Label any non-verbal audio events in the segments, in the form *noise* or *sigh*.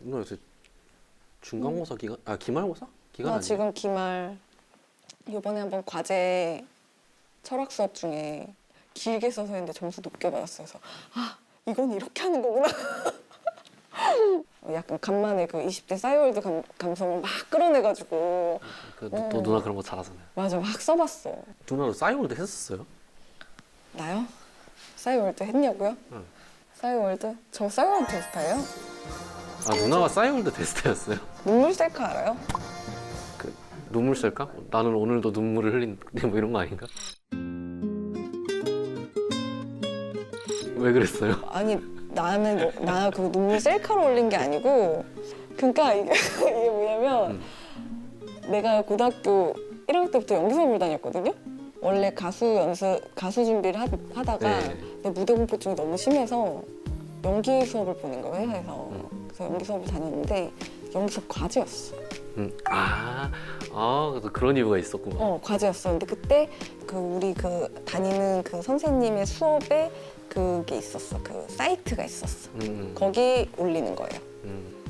누나 요새 중간고사 기간 아 기말고사 기간 나 아니야? 지금 기말 이번에 한번 과제 철학 수업 중에 길게 써서 했는데 점수 높게 받았어요. 그래서 아 이건 이렇게 하는 거구나. *laughs* 약간 간만에 그 20대 싸이월드 감, 감성을 막 끌어내가지고 그, 또 음. 누나 그런 거 잘하잖아요. 맞아 막 써봤어. 누나도 싸이월드 했었어요? 나요? 싸이월드 했냐고요? 응. 싸이월드? 저 싸이월드 테스트예요? 아 누나가 싸이월드 테스트였어요? 눈물 셀카 알아요? 그 눈물 셀까? 나는 오늘도 눈물을 흘린 뭐 이런 거 아닌가? 왜 그랬어요? 아니 나는 나 그 눈물 셀카로 올린 게 아니고 그러니까 이게, 이게 뭐냐면 내가 고등학교 1학년 때부터 연기 수업을 다녔거든요. 원래 가수 연습 가수 준비를 하, 하다가 네. 내 무대 공포증이 너무 심해서 연기 수업을 보낸 거예요 회사에서. 음. 그래서 연기 수업을 다녔는데 연기 수업 과제였어. 음, 아, 아 그래서 그런 이유가 있었구나. 어 과제였어. 근데 그때 그 우리 그 다니는 그 선생님의 수업에 그게 있었어. 그 사이트가 있었어. 음, 거기 올리는 거예요. 음,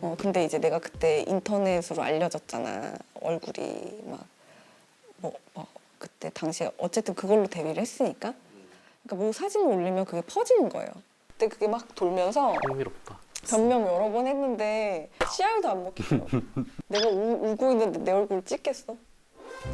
어 근데 이제 내가 그때 인터넷으로 알려졌잖아. 얼굴이 막뭐 뭐 그때 당시에 어쨌든 그걸로 데뷔를 했으니까. 그러니까 뭐 사진을 올리면 그게 퍼지는 거예요. 그때 그게 막 돌면서 흥미롭다. 변명 여러 번 했는데 씨알도 안 먹히더라고. *laughs* 내가 우, 울고 있는데 내 얼굴 찍겠어.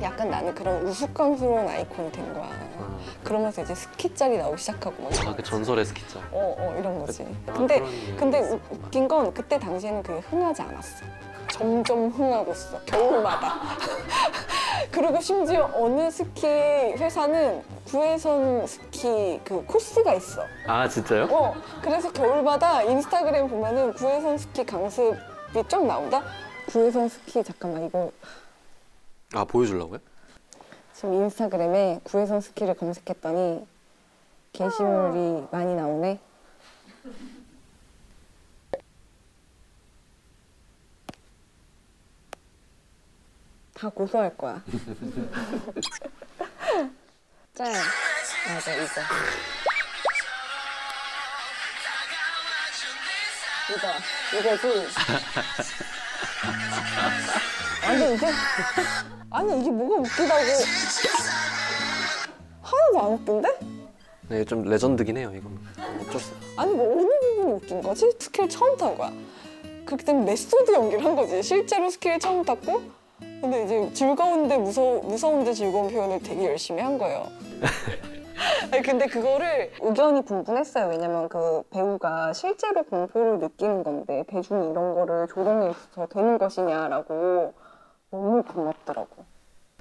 약간 나는 그런 우스꽝스러운 아이콘이 된 거야. 아, 그러면서 이제 스키짤이 나오기 시작하고 막 아, 그 전설의 스키자. 어, 어, 이런 거지. 아, 근데, 그런 이유가 근데 있었구나. 우- 웃긴 건 그때 당시에는 그게 흥하지 않았어. 점점 흥하고 있어. 겨울마다. *laughs* 그리고 심지어 어느 스키 회사는 구혜선 스키 그 코스가 있어. 아 진짜요? 어, 그래서 겨울마다 인스타그램 보면은 구혜선 스키 강습이 쫙 나온다? 구혜선 스키, 잠깐만, 이거 아 보여주려고요? 지금 인스타그램에 구혜선 스키를 검색했더니 게시물이 많이 나오네. 다 고소할 거야. *laughs* 짤. 맞아, 이거. 이거, 이거지. *laughs* 아니, 이게. 아니, 이게 뭐가 웃기다고. 하나도 안 웃긴데? 네, 좀 레전드긴 해요 이거는. 어쩔 수. 없어. 아니 뭐 어느 부분이 웃긴 거지? 스킬 처음 탄 거야. 때문에 메소드 연기를 한 거지. 실제로 스킬 처음 탔고 근데 이제 즐거운데 무서 무서운데 즐거운 표현을 되게 열심히 한 거예요. *laughs* 아니, 근데 그거를 의견이 분분했어요. 왜냐면 그 배우가 실제로 공포를 느끼는 건데 대중이 이런 거를 조롱해서 되는 것이냐라고 너무 고맙더라고.